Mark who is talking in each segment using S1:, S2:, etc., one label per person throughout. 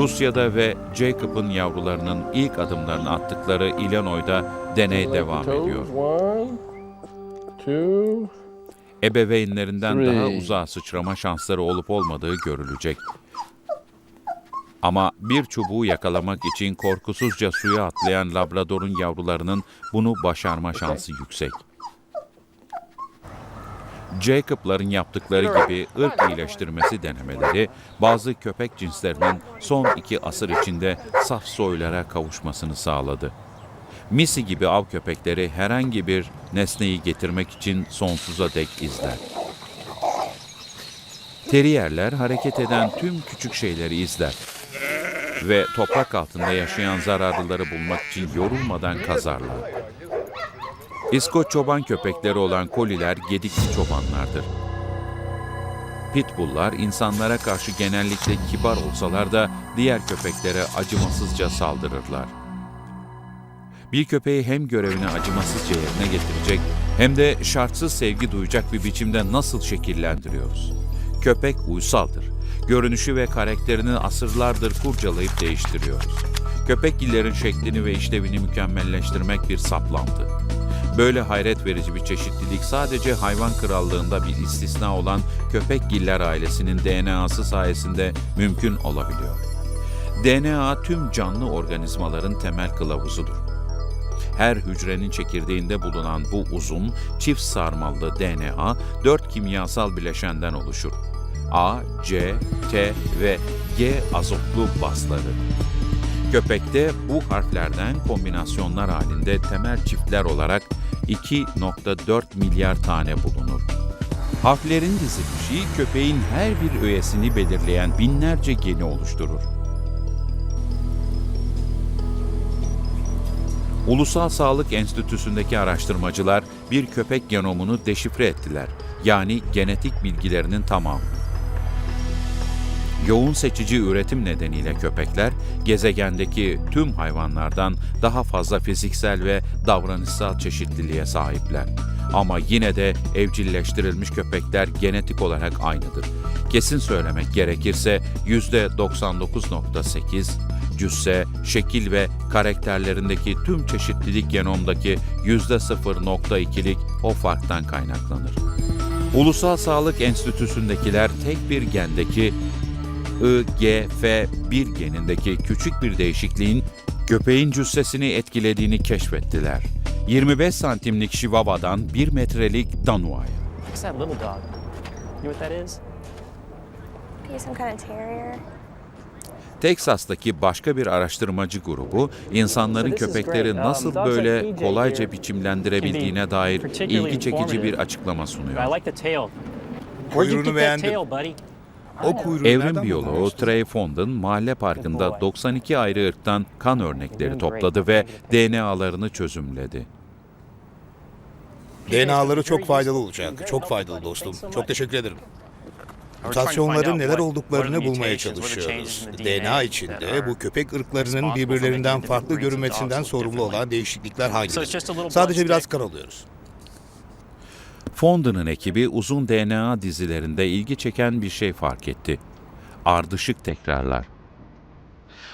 S1: Rusya'da ve Jacob'ın yavrularının ilk adımlarını attıkları Illinois'da deney devam ediyor. Ebeveynlerinden daha uzağa sıçrama şansları olup olmadığı görülecek. Ama bir çubuğu yakalamak için korkusuzca suya atlayan Labrador'un yavrularının bunu başarma şansı yüksek. Jacob'ların yaptıkları gibi ırk iyileştirmesi denemeleri bazı köpek cinslerinin son iki asır içinde saf soylara kavuşmasını sağladı. Misi gibi av köpekleri herhangi bir nesneyi getirmek için sonsuza dek izler. Teriyerler hareket eden tüm küçük şeyleri izler ve toprak altında yaşayan zararlıları bulmak için yorulmadan kazarlar. İskoç çoban köpekleri olan koliler gedikli çobanlardır. Pitbulllar insanlara karşı genellikle kibar olsalar da diğer köpeklere acımasızca saldırırlar. Bir köpeği hem görevini acımasızca yerine getirecek hem de şartsız sevgi duyacak bir biçimde nasıl şekillendiriyoruz? Köpek uysaldır. Görünüşü ve karakterini asırlardır kurcalayıp değiştiriyoruz. Köpekgillerin şeklini ve işlevini mükemmelleştirmek bir saplantı. Böyle hayret verici bir çeşitlilik sadece hayvan krallığında bir istisna olan köpekgiller ailesinin DNA'sı sayesinde mümkün olabiliyor. DNA tüm canlı organizmaların temel kılavuzudur. Her hücrenin çekirdeğinde bulunan bu uzun, çift sarmallı DNA dört kimyasal bileşenden oluşur. A, C, T ve G azotlu bazları. Köpekte bu harflerden kombinasyonlar halinde temel çiftler olarak 2.4 milyar tane bulunur. Harflerin dizilişi köpeğin her bir öğesini belirleyen binlerce geni oluşturur. Ulusal Sağlık Enstitüsü'ndeki araştırmacılar bir köpek genomunu deşifre ettiler. Yani genetik bilgilerinin tamamı. Yoğun seçici üretim nedeniyle köpekler gezegendeki tüm hayvanlardan daha fazla fiziksel ve davranışsal çeşitliliğe sahipler. Ama yine de evcilleştirilmiş köpekler genetik olarak aynıdır. Kesin söylemek gerekirse %99.8, cüsse, şekil ve karakterlerindeki tüm çeşitlilik genomdaki %0.2'lik o farktan kaynaklanır. Ulusal Sağlık Enstitüsü'ndekiler tek bir gendeki IGF-1 genindeki küçük bir değişikliğin köpeğin cüssesini etkilediğini keşfettiler. 25 santimlik Chihuahua'dan 1 metrelik Danua'ya.
S2: What's that little dog? You know what that is?
S3: Maybe some kind of terrier.
S1: Teksas'taki başka bir araştırmacı grubu insanların köpekleri nasıl böyle kolayca biçimlendirebildiğine dair ilgi çekici bir açıklama sunuyor.
S4: Kuyruğunu beğendim. O kuyruğu
S1: Evrim
S4: nereden
S1: biyoloğu
S4: bulmuştun?
S1: Trey Fondon mahalle parkında 92 ayrı ırktan kan örnekleri topladı ve DNA'larını çözümledi.
S4: DNA'ları çok faydalı olacak. Çok faydalı dostum. Çok teşekkür ederim. Mutasyonların neler olduklarını bulmaya çalışıyoruz. DNA içinde bu köpek ırklarının birbirlerinden farklı görünmesinden sorumlu olan değişiklikler hangileri? Sadece biraz kan alıyoruz.
S1: Fondon'un ekibi uzun DNA dizilerinde ilgi çeken bir şey fark etti. Ardışık tekrarlar.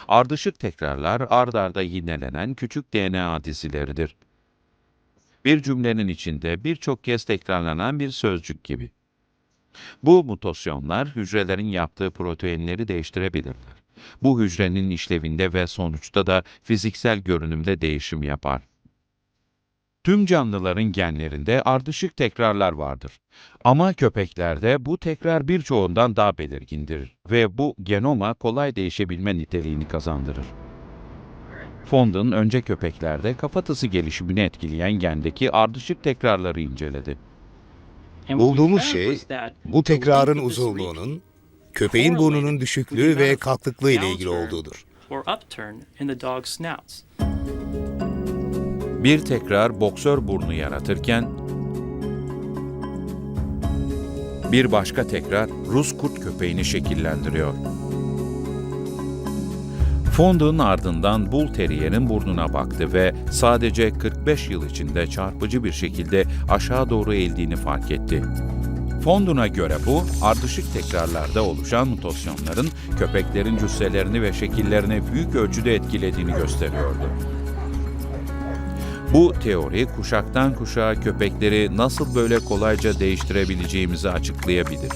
S1: Ardışık tekrarlar ard arda yinelenen küçük DNA dizileridir. Bir cümlenin içinde birçok kez tekrarlanan bir sözcük gibi. Bu mutasyonlar hücrelerin yaptığı proteinleri değiştirebilirler. Bu hücrenin işlevinde ve sonuçta da fiziksel görünümde değişim yapar. Tüm canlıların genlerinde ardışık tekrarlar vardır. Ama köpeklerde bu tekrar birçoğundan daha belirgindir ve bu genoma kolay değişebilme niteliğini kazandırır. Fondon önce köpeklerde kafatası gelişimini etkileyen gendeki ardışık tekrarları inceledi.
S4: Bulduğumuz şey bu tekrarın uzunluğunun, köpeğin burnunun düşüklüğü ve kalkıklığı ile ilgili olduğudur.
S1: Bir tekrar boksör burnu yaratırken bir başka tekrar Rus kurt köpeğini şekillendiriyor. Fond'un ardından Bull Terrier'in burnuna baktı ve sadece 45 yıl içinde çarpıcı bir şekilde aşağı doğru eğildiğini fark etti. Fondun'a göre bu, ardışık tekrarlarda oluşan mutasyonların köpeklerin cüsselerini ve şekillerini büyük ölçüde etkilediğini gösteriyordu. Bu teori kuşaktan kuşağa köpekleri nasıl böyle kolayca değiştirebileceğimizi açıklayabilir.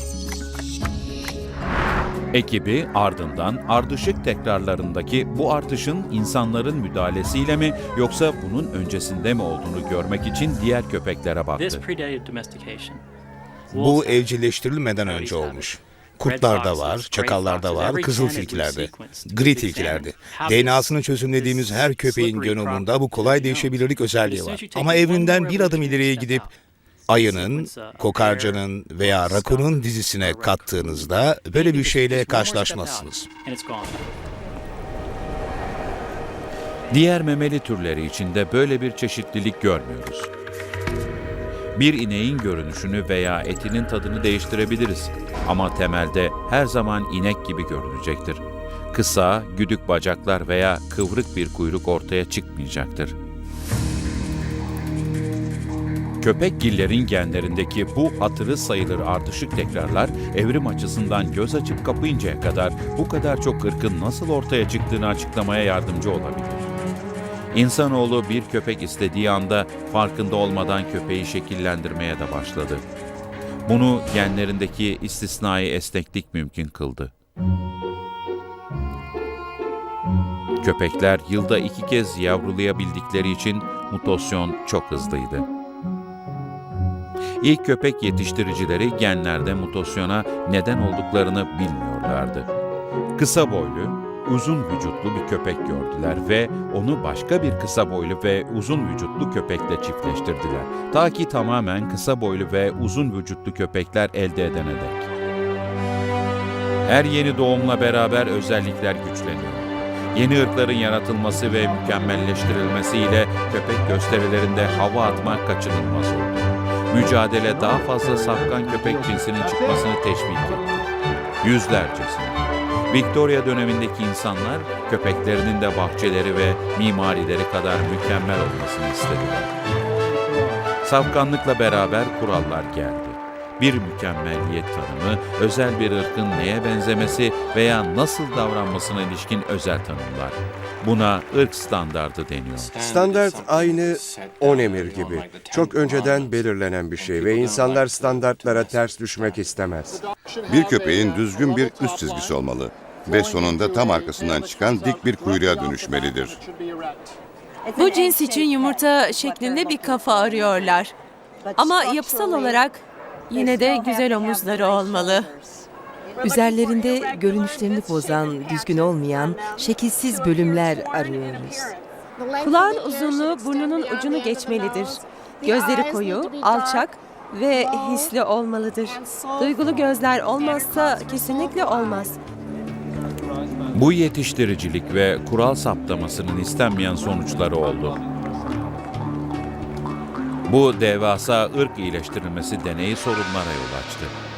S1: Ekibi ardından ardışık tekrarlarındaki bu artışın insanların müdahalesiyle mi yoksa bunun öncesinde mi olduğunu görmek için diğer köpeklere baktı.
S4: Bu evcilleştirilmeden önce olmuş. Kurtlarda var, çakallarda var, kızıl tilkilerde, gri tilkilerde. DNA'sını çözümlediğimiz her köpeğin genomunda bu kolay değişebilirlik özelliği var. Ama evrinden bir adım ileriye gidip ayının, kokarcanın veya rakunun dizisine kattığınızda böyle bir şeyle karşılaşmazsınız.
S1: Diğer memeli türleri içinde böyle bir çeşitlilik görmüyoruz. Bir ineğin görünüşünü veya etinin tadını değiştirebiliriz ama temelde her zaman inek gibi görünecektir. Kısa, güdük bacaklar veya kıvrık bir kuyruk ortaya çıkmayacaktır. Köpekgillerin genlerindeki bu hatırı sayılır ardışık tekrarlar evrim açısından göz açıp kapayıncaya kadar bu kadar çok ırkın nasıl ortaya çıktığını açıklamaya yardımcı olabilir. İnsanoğlu bir köpek istediği anda farkında olmadan köpeği şekillendirmeye de başladı. Bunu genlerindeki istisnai esneklik mümkün kıldı. Köpekler yılda iki kez yavrulayabildikleri için mutasyon çok hızlıydı. İlk köpek yetiştiricileri genlerde mutasyona neden olduklarını bilmiyorlardı. Kısa boylu, uzun vücutlu bir köpek gördüler ve onu başka bir kısa boylu ve uzun vücutlu köpekle çiftleştirdiler. Ta ki tamamen kısa boylu ve uzun vücutlu köpekler elde edene dek. Her yeni doğumla beraber özellikler güçleniyor. Yeni ırkların yaratılması ve mükemmelleştirilmesiyle köpek gösterilerinde hava atmak kaçınılmaz oldu. Mücadele daha fazla safkan köpek cinsinin çıkmasını teşvik etti. Yüzlercesini. Victoria dönemindeki insanlar köpeklerinin de bahçeleri ve mimarileri kadar mükemmel olmasını istediler. Safkanlıkla beraber kurallar geldi. Bir mükemmelliyet tanımı, özel bir ırkın neye benzemesi veya nasıl davranmasına ilişkin özel tanımlar. Buna ırk standardı deniyor.
S5: Standart aynı on emir gibi. Çok önceden belirlenen bir şey ve insanlar standartlara ters düşmek istemez.
S6: Bir köpeğin düzgün bir üst çizgisi olmalı ve sonunda tam arkasından çıkan dik bir kuyruğa dönüşmelidir.
S7: Bu cins için yumurta şeklinde bir kafa arıyorlar. Ama yapısal olarak yine de güzel omuzları olmalı.
S8: Üzerlerinde görünüşlerini bozan, düzgün olmayan, şekilsiz bölümler arıyoruz.
S7: Kulağın uzunluğu burnunun ucunu geçmelidir. Gözleri koyu, alçak ve hisli olmalıdır. Duygulu gözler olmazsa kesinlikle olmaz.
S1: Bu yetiştiricilik ve kural saptamasının istenmeyen sonuçları oldu. Bu devasa ırk iyileştirilmesi deneyi sorunlara yol açtı.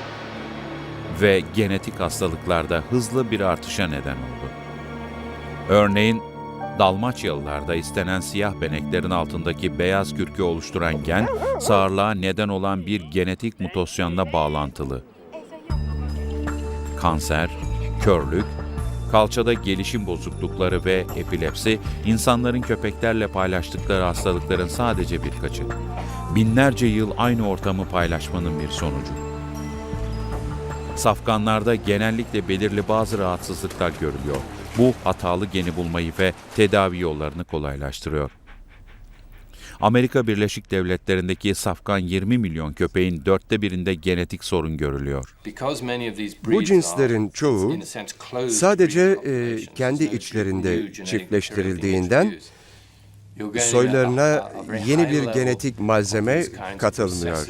S1: Ve genetik hastalıklarda hızlı bir artışa neden oldu. Örneğin Dalmaçyalılarda istenen siyah beneklerin altındaki beyaz kürkü oluşturan gen, sağırlığa neden olan bir genetik mutasyonla bağlantılı. Kanser, körlük, kalçada gelişim bozuklukları ve epilepsi insanların köpeklerle paylaştıkları hastalıkların sadece birkaçı. Binlerce yıl aynı ortamı paylaşmanın bir sonucu. Safkanlarda genellikle belirli bazı rahatsızlıklar görülüyor. Bu hatalı geni bulmayı ve tedavi yollarını kolaylaştırıyor. Amerika Birleşik Devletleri'ndeki safkan 20 milyon köpeğin dörtte birinde genetik sorun görülüyor.
S5: Bu cinslerin çoğu sadece e, kendi içlerinde çiftleştirildiğinden soylarına yeni bir genetik malzeme katılmıyor.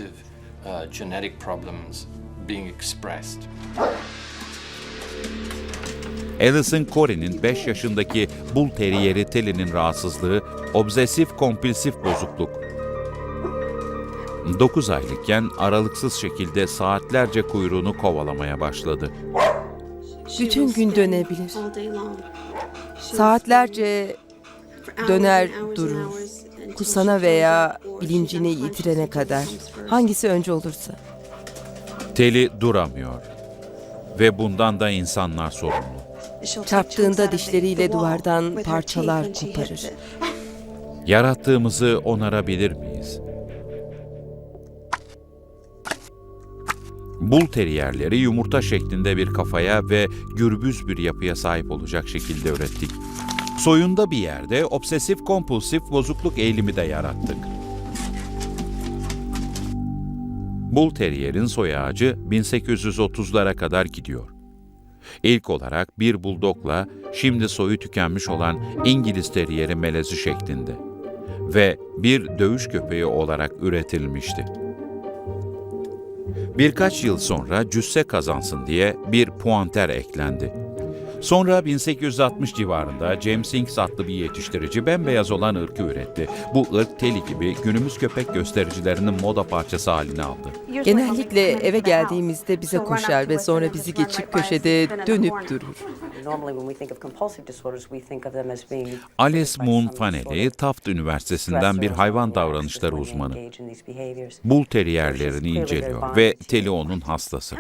S1: Alison Corey'nin 5 yaşındaki Bull Terrier'i Telly'nin rahatsızlığı obsesif kompulsif bozukluk. 9 aylıkken aralıksız şekilde saatlerce kuyruğunu kovalamaya başladı.
S8: Bütün gün dönebilir. Saatlerce döner durur. Kusana veya bilincini yitirene kadar. Hangisi önce olursa.
S1: Teli duramıyor. Ve bundan da insanlar sorumlu.
S8: Çarptığında dişleriyle duvardan parçalar koparır.
S1: Yarattığımızı onarabilir miyiz? Bul teriyerleri yumurta şeklinde bir kafaya ve gürbüz bir yapıya sahip olacak şekilde ürettik. Soyunda bir yerde obsesif kompulsif bozukluk eğilimi de yarattık. Bul Terrier'in soy ağacı 1830'lara kadar gidiyor. İlk olarak bir buldogla şimdi soyu tükenmiş olan İngiliz Terrier'i melezi şeklinde ve bir dövüş köpeği olarak üretilmişti. Birkaç yıl sonra cüsse kazansın diye bir puanter eklendi. Sonra 1860 civarında James Hinks adlı bir yetiştirici bembeyaz olan ırkı üretti. Bu ırk Teli gibi günümüz köpek göstericilerinin moda parçası haline aldı.
S8: Genellikle eve geldiğimizde bize koşar ve sonra bizi geçip köşede dönüp durur.
S1: Alice Moon Fanelli, Taft Üniversitesi'nden bir hayvan davranışları uzmanı. Bul teriyerlerini inceliyor ve Teli onun hastası.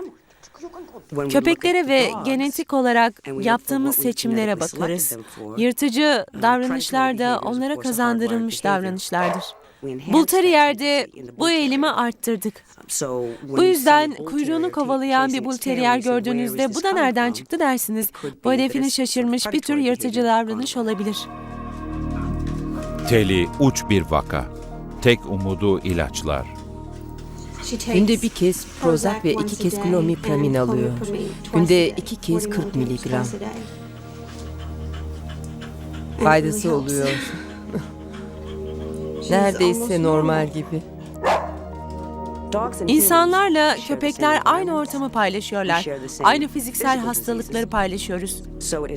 S7: Köpeklere ve genetik olarak yaptığımız seçimlere bakarız. Yırtıcı davranışlar da onlara kazandırılmış davranışlardır. Bull Terrier'de bu eğilimi arttırdık. Bu yüzden kuyruğunu kovalayan bir Bull Terrier gördüğünüzde bu da nereden çıktı dersiniz. Bu hedefini şaşırmış bir tür yırtıcı davranış olabilir.
S1: Teli uç bir vaka. Tek umudu ilaçlar.
S8: Günde bir kez Prozac ve iki kez Clomipramine alıyor. Günde iki kez 40 miligram. Faydası oluyor. Neredeyse normal gibi.
S7: İnsanlarla köpekler aynı ortamı paylaşıyorlar. Aynı fiziksel hastalıkları paylaşıyoruz.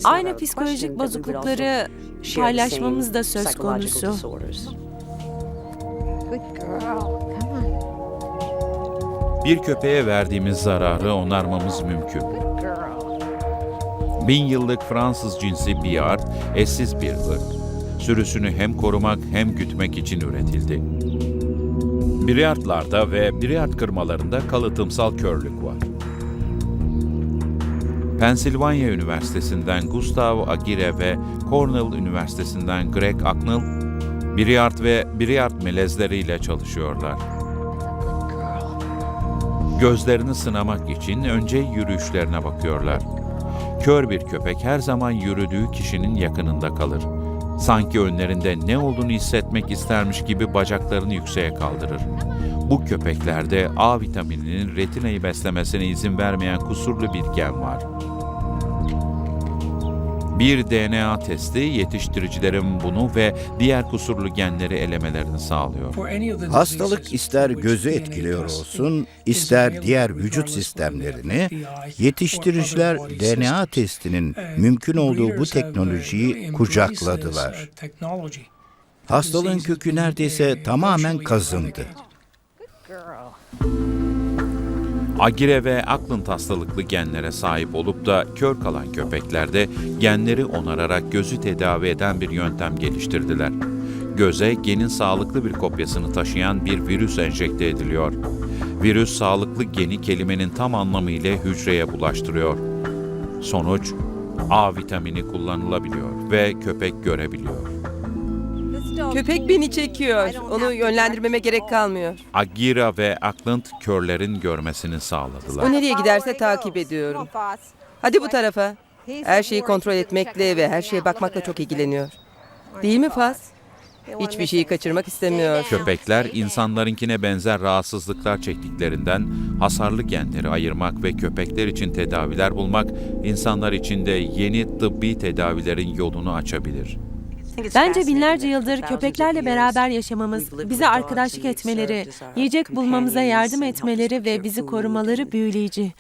S7: Aynı psikolojik bozuklukları paylaşmamız da söz konusu.
S1: Bir köpeğe verdiğimiz zararı onarmamız mümkün. Bin yıllık Fransız cinsi Biard, eşsiz bir ırk. Sürüsünü hem korumak hem gütmek için üretildi. Briardlarda ve Briard kırmalarında kalıtımsal körlük var. Pensilvanya Üniversitesi'nden Gustav Aguirre ve Cornell Üniversitesi'nden Greg Acknell, Briard ve Briard melezleriyle çalışıyorlar. Gözlerini sınamak için önce yürüyüşlerine bakıyorlar. Kör bir köpek her zaman yürüdüğü kişinin yakınında kalır. Sanki önlerinde ne olduğunu hissetmek istermiş gibi bacaklarını yükseğe kaldırır. Bu köpeklerde A vitamininin retinayı beslemesine izin vermeyen kusurlu bir gen var. Bir DNA testi yetiştiricilerin bunu ve diğer kusurlu genleri elemelerini sağlıyor.
S9: Hastalık ister gözü etkiliyor olsun, ister diğer vücut sistemlerini, yetiştiriciler DNA testinin mümkün olduğu bu teknolojiyi kucakladılar. Hastalığın kökü neredeyse tamamen kazındı.
S1: Agire ve Ackland hastalıklı genlere sahip olup da kör kalan köpeklerde genleri onararak gözü tedavi eden bir yöntem geliştirdiler. Göze genin sağlıklı bir kopyasını taşıyan bir virüs enjekte ediliyor. Virüs sağlıklı geni kelimenin tam anlamıyla hücreye bulaştırıyor. Sonuç A vitamini kullanılabiliyor ve köpek görebiliyor.
S8: Köpek beni çekiyor. Onu yönlendirmeme gerek kalmıyor.
S1: Agira ve Ackland körlerin görmesini sağladılar.
S8: O nereye giderse takip ediyorum. Hadi bu tarafa. Her şeyi kontrol etmekle ve her şeye bakmakla çok ilgileniyor. Değil mi Faz? Hiçbir şeyi kaçırmak istemiyor.
S1: Köpekler insanlarınkine benzer rahatsızlıklar çektiklerinden hasarlı genleri ayırmak ve köpekler için tedaviler bulmak insanlar için de yeni tıbbi tedavilerin yolunu açabilir.
S7: Bence binlerce yıldır köpeklerle beraber yaşamamız, bize arkadaşlık etmeleri, yiyecek bulmamıza yardım etmeleri ve bizi korumaları büyüleyici.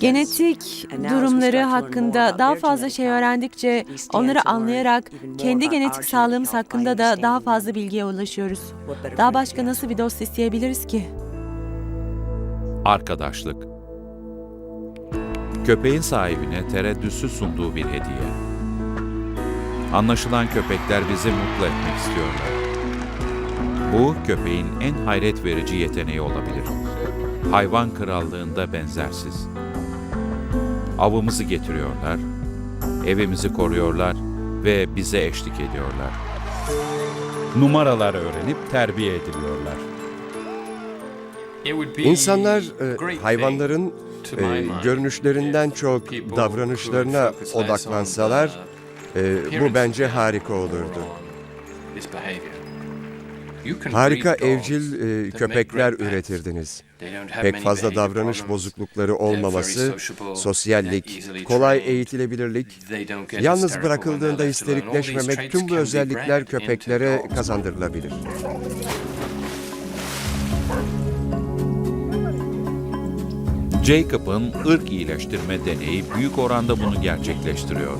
S7: Genetik durumları hakkında daha fazla şey öğrendikçe onları anlayarak kendi genetik sağlığımız hakkında da daha fazla bilgiye ulaşıyoruz. Daha başka nasıl bir dost isteyebiliriz ki?
S1: Arkadaşlık Köpeğin sahibine tereddütsüz sunduğu bir hediye. Anlaşılan köpekler bizi mutlu etmek istiyorlar. Bu köpeğin en hayret verici yeteneği olabilir. hayvan krallığında benzersiz. Avımızı getiriyorlar, evimizi koruyorlar ve bize eşlik ediyorlar. Numaralar öğrenip terbiye ediliyorlar.
S5: İnsanlar e, hayvanların e, görünüşlerinden çok davranışlarına odaklansalar e, bu bence harika olurdu. Harika evcil e, köpekler üretirdiniz. Pek fazla davranış bozuklukları olmaması, sosyallik, kolay eğitilebilirlik, yalnız bırakıldığında histerikleşmemek tüm bu özellikler köpeklere kazandırılabilir.
S1: Jacob'ın ırk iyileştirme deneyi büyük oranda bunu gerçekleştiriyor.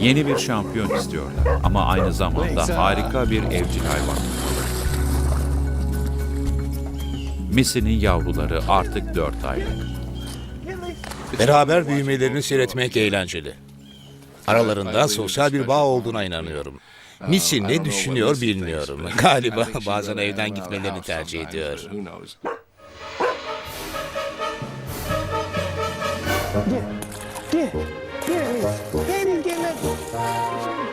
S1: Yeni bir şampiyon istiyorlar ama aynı zamanda harika bir evcil hayvan. Missy'nin yavruları artık 4 aylık.
S4: Beraber büyümelerini seyretmek eğlenceli. Aralarında sosyal bir bağ olduğuna inanıyorum. Missy ne düşünüyor bilmiyorum. Galiba bazen evden gitmelerini tercih ediyor.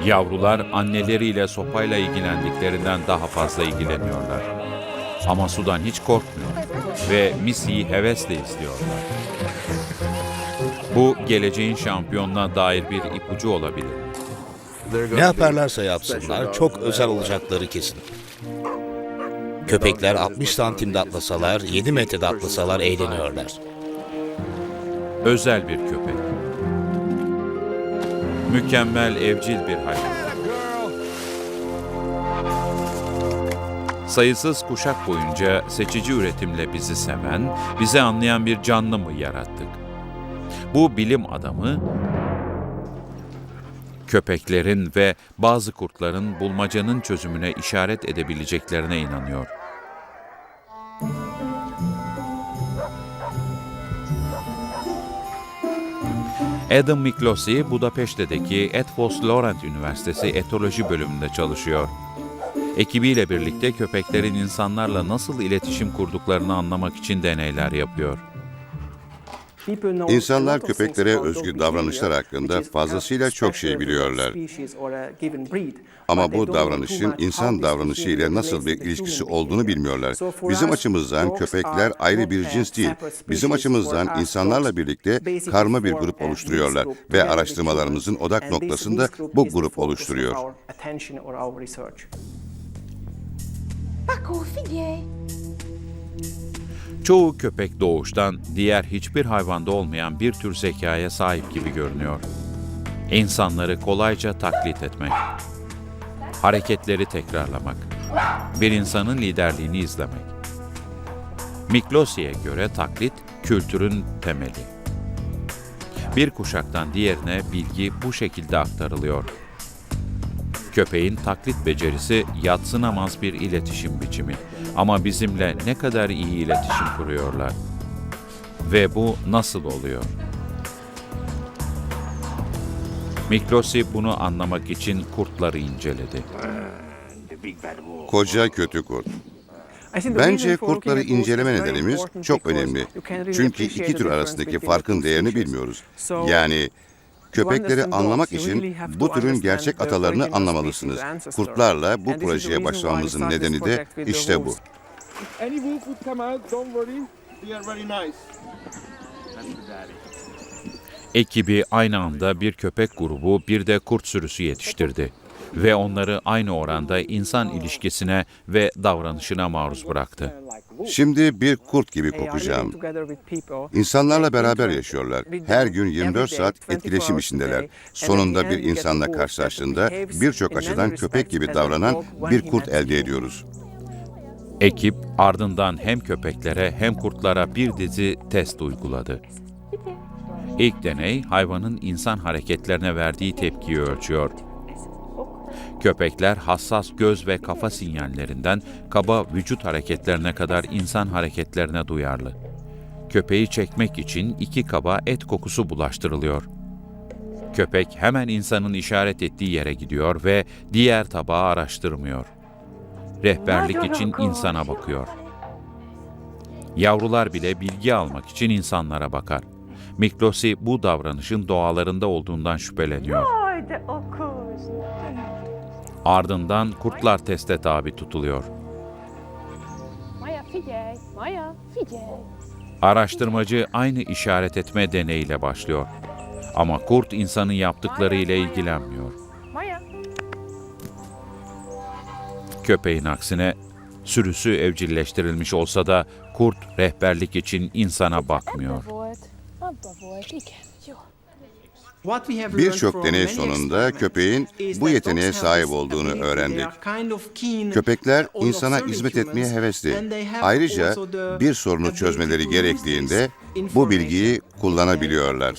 S1: Yavrular anneleriyle sopayla ilgilendiklerinden daha fazla ilgileniyorlar. Ama sudan hiç korkmuyor ve Missy'yi hevesle izliyorlar. Bu geleceğin şampiyonuna dair bir ipucu olabilir.
S4: Ne yaparlarsa yapsınlar çok özel olacakları kesin. Köpekler 60 santimde atlasalar, 7 metrede atlasalar eğleniyorlar.
S1: Özel bir köpek. Mükemmel evcil bir hayvan. Sayısız kuşak boyunca seçici üretimle bizi seven, bizi anlayan bir canlı mı yarattık? Bu bilim adamı köpeklerin ve bazı kurtların bulmacanın çözümüne işaret edebileceklerine inanıyor. Adam Miklosi, Budapeşte'deki Eötvös Loránd Üniversitesi Etoloji bölümünde çalışıyor. Ekibiyle birlikte köpeklerin insanlarla nasıl iletişim kurduklarını anlamak için deneyler yapıyor.
S6: İnsanlar köpeklere özgü davranışlar hakkında fazlasıyla çok şey biliyorlar. Ama bu davranışın insan davranışı ile nasıl bir ilişkisi olduğunu bilmiyorlar. Bizim açımızdan köpekler ayrı bir cins değil. Bizim açımızdan insanlarla birlikte karma bir grup oluşturuyorlar ve araştırmalarımızın odak noktasında bu grup oluşturuyor.
S3: Paco, figyelj!
S1: Çoğu köpek doğuştan diğer hiçbir hayvanda olmayan bir tür zekaya sahip gibi görünüyor. İnsanları kolayca taklit etmek, hareketleri tekrarlamak, bir insanın liderliğini izlemek. Miklosi'ye göre taklit kültürün temeli. Bir kuşaktan diğerine bilgi bu şekilde aktarılıyor. Köpeğin taklit becerisi yatsınamaz bir iletişim biçimi. Ama bizimle ne kadar iyi iletişim kuruyorlar. Ve bu nasıl oluyor? Miklosi bunu anlamak için kurtları inceledi.
S6: Koca kötü kurt. Bence kurtları inceleme nedenimiz çok önemli. Çünkü iki tür arasındaki farkın değerini bilmiyoruz. Yani köpekleri anlamak için bu türün gerçek atalarını anlamalısınız. Kurtlarla bu projeye başlamamızın nedeni de işte bu.
S1: Ekibi aynı anda bir köpek grubu bir de kurt sürüsü yetiştirdi ve onları aynı oranda insan ilişkisine ve davranışına maruz bıraktı.
S6: Şimdi bir kurt gibi kokacağım. İnsanlarla beraber yaşıyorlar. Her gün 24 saat etkileşim içindeler. Sonunda bir insanla karşılaştığında birçok açıdan köpek gibi davranan bir kurt elde ediyoruz.
S1: Ekip ardından hem köpeklere hem kurtlara bir dizi test uyguladı. İlk deney hayvanın insan hareketlerine verdiği tepkiyi ölçüyor. Köpekler hassas göz ve kafa sinyallerinden kaba vücut hareketlerine kadar insan hareketlerine duyarlı. Köpeği çekmek için iki kaba et kokusu bulaştırılıyor. Köpek hemen insanın işaret ettiği yere gidiyor ve diğer tabağı araştırmıyor. Rehberlik için insana bakıyor. Yavrular bile bilgi almak için insanlara bakar. Miklosi bu davranışın doğalarında olduğundan şüpheleniyor. Ardından kurtlar teste tabi tutuluyor. Araştırmacı aynı işaret etme deneyiyle başlıyor. Ama kurt insanın yaptıkları ile ilgilenmiyor. Köpeğin aksine sürüsü evcilleştirilmiş olsa da kurt rehberlik için insana bakmıyor.
S6: Birçok deney sonunda köpeğin bu yeteneğe sahip olduğunu öğrendik. Köpekler insana hizmet etmeye hevesli. Ayrıca bir sorunu çözmeleri gerektiğinde bu bilgiyi kullanabiliyorlar.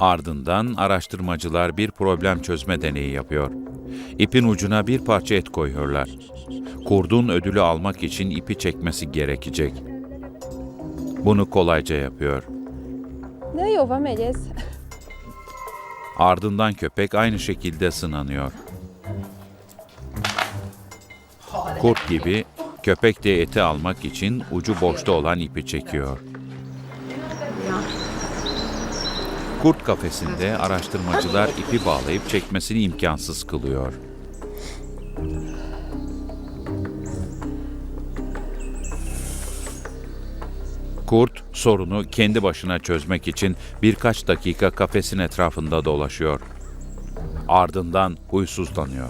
S1: Ardından araştırmacılar bir problem çözme deneyi yapıyor. İpin ucuna bir parça et koyuyorlar. Kurdun ödülü almak için ipi çekmesi gerekecek. Bunu kolayca yapıyor. Ardından köpek aynı şekilde sınanıyor. Kurt gibi köpek de eti almak için ucu boşta olan ipi çekiyor. Kurt kafesinde araştırmacılar ipi bağlayıp çekmesini imkansız kılıyor. Kurt sorunu kendi başına çözmek için birkaç dakika kafesin etrafında dolaşıyor. Ardından huysuzlanıyor.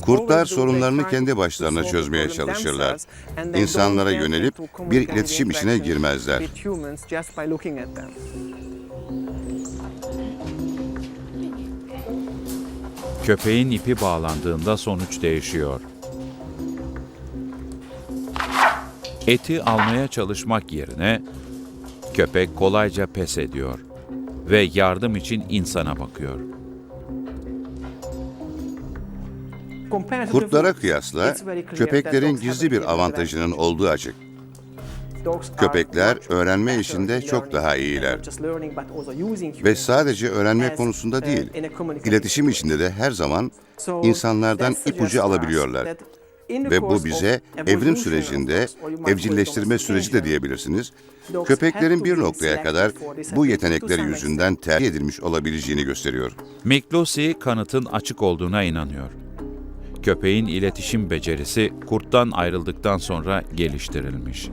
S6: Kurtlar sorunlarını kendi başlarına çözmeye çalışırlar. İnsanlara yönelip bir iletişim işine girmezler.
S1: Köpeğin ipi bağlandığında sonuç değişiyor. Eti almaya çalışmak yerine köpek kolayca pes ediyor ve yardım için insana bakıyor.
S6: Kurtlara kıyasla köpeklerin gizli bir avantajının olduğu açık. Köpekler öğrenme işinde çok daha iyiler. Ve sadece öğrenme konusunda değil, iletişim içinde de her zaman insanlardan ipucu alabiliyorlar. Ve bu bize evrim sürecinde, evcilleştirme süreci de diyebilirsiniz, köpeklerin bir noktaya kadar bu yetenekleri yüzünden tercih edilmiş olabileceğini gösteriyor.
S1: Miklosi kanıtın açık olduğuna inanıyor. Köpeğin iletişim becerisi kurttan ayrıldıktan sonra geliştirilmiş.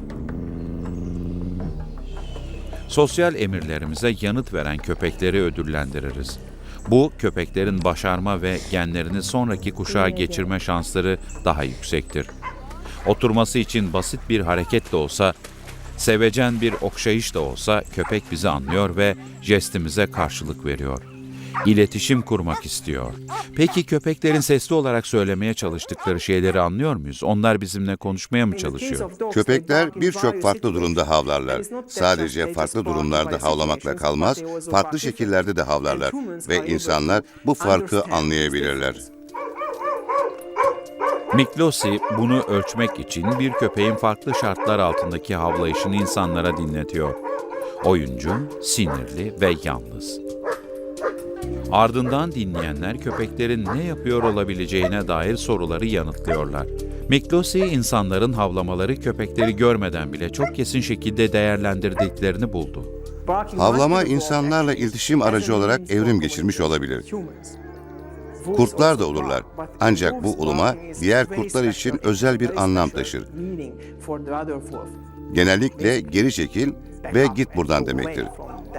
S1: Sosyal emirlerimize yanıt veren köpekleri ödüllendiririz. Bu köpeklerin başarma ve genlerini sonraki kuşağa geçirme şansları daha yüksektir. Oturması için basit bir hareket de olsa, sevecen bir okşayış da olsa köpek bizi anlıyor ve jestimize karşılık veriyor. İletişim kurmak istiyor. Peki köpeklerin sesli olarak söylemeye çalıştıkları şeyleri anlıyor muyuz? Onlar bizimle konuşmaya mı çalışıyor?
S6: Köpekler birçok farklı durumda havlarlar. Sadece farklı durumlarda havlamakla kalmaz, farklı şekillerde de havlarlar ve insanlar bu farkı anlayabilirler.
S1: Miklosi bunu ölçmek için bir köpeğin farklı şartlar altındaki havlayışını insanlara dinletiyor. Oyuncu, sinirli ve yalnız. Ardından dinleyenler köpeklerin ne yapıyor olabileceğine dair soruları yanıtlıyorlar. Miklosi insanların havlamaları köpekleri görmeden bile çok kesin şekilde değerlendirdiklerini buldu.
S6: Havlama insanlarla iletişim aracı olarak evrim geçirmiş olabilir. Kurtlar da olurlar. Ancak bu uluma diğer kurtlar için özel bir anlam taşır. Genellikle geri çekil ve git buradan demektir.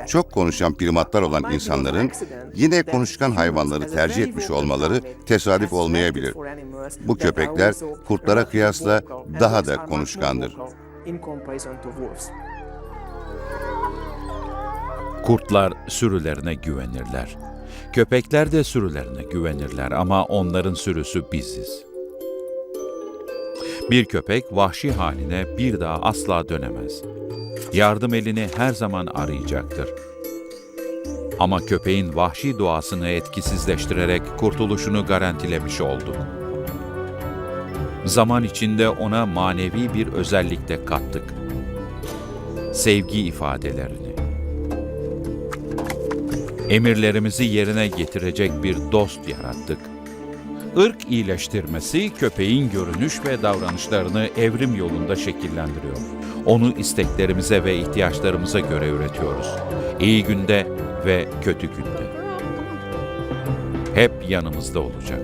S6: Çok konuşan primatlar olan insanların yine konuşkan hayvanları tercih etmiş olmaları tesadüf olmayabilir. Bu köpekler kurtlara kıyasla daha da konuşkandır.
S1: Kurtlar sürülerine güvenirler. Köpekler de sürülerine güvenirler ama onların sürüsü biziz. Bir köpek vahşi haline bir daha asla dönemez. Yardım elini her aramayacaktır. arayacaktır. Ama köpeğin vahşi doğasını etkisizleştirerek kurtuluşunu garantilemiş olduk. Zaman içinde ona manevi bir özellik de kattık. Sevgi ifadelerini. Emirlerimizi yerine getirecek bir dost yarattık. Irk iyileştirmesi köpeğin görünüş ve davranışlarını evrim yolunda şekillendiriyor. Onu isteklerimize ve ihtiyaçlarımıza göre üretiyoruz. İyi günde ve kötü günde. Hep yanımızda olacak.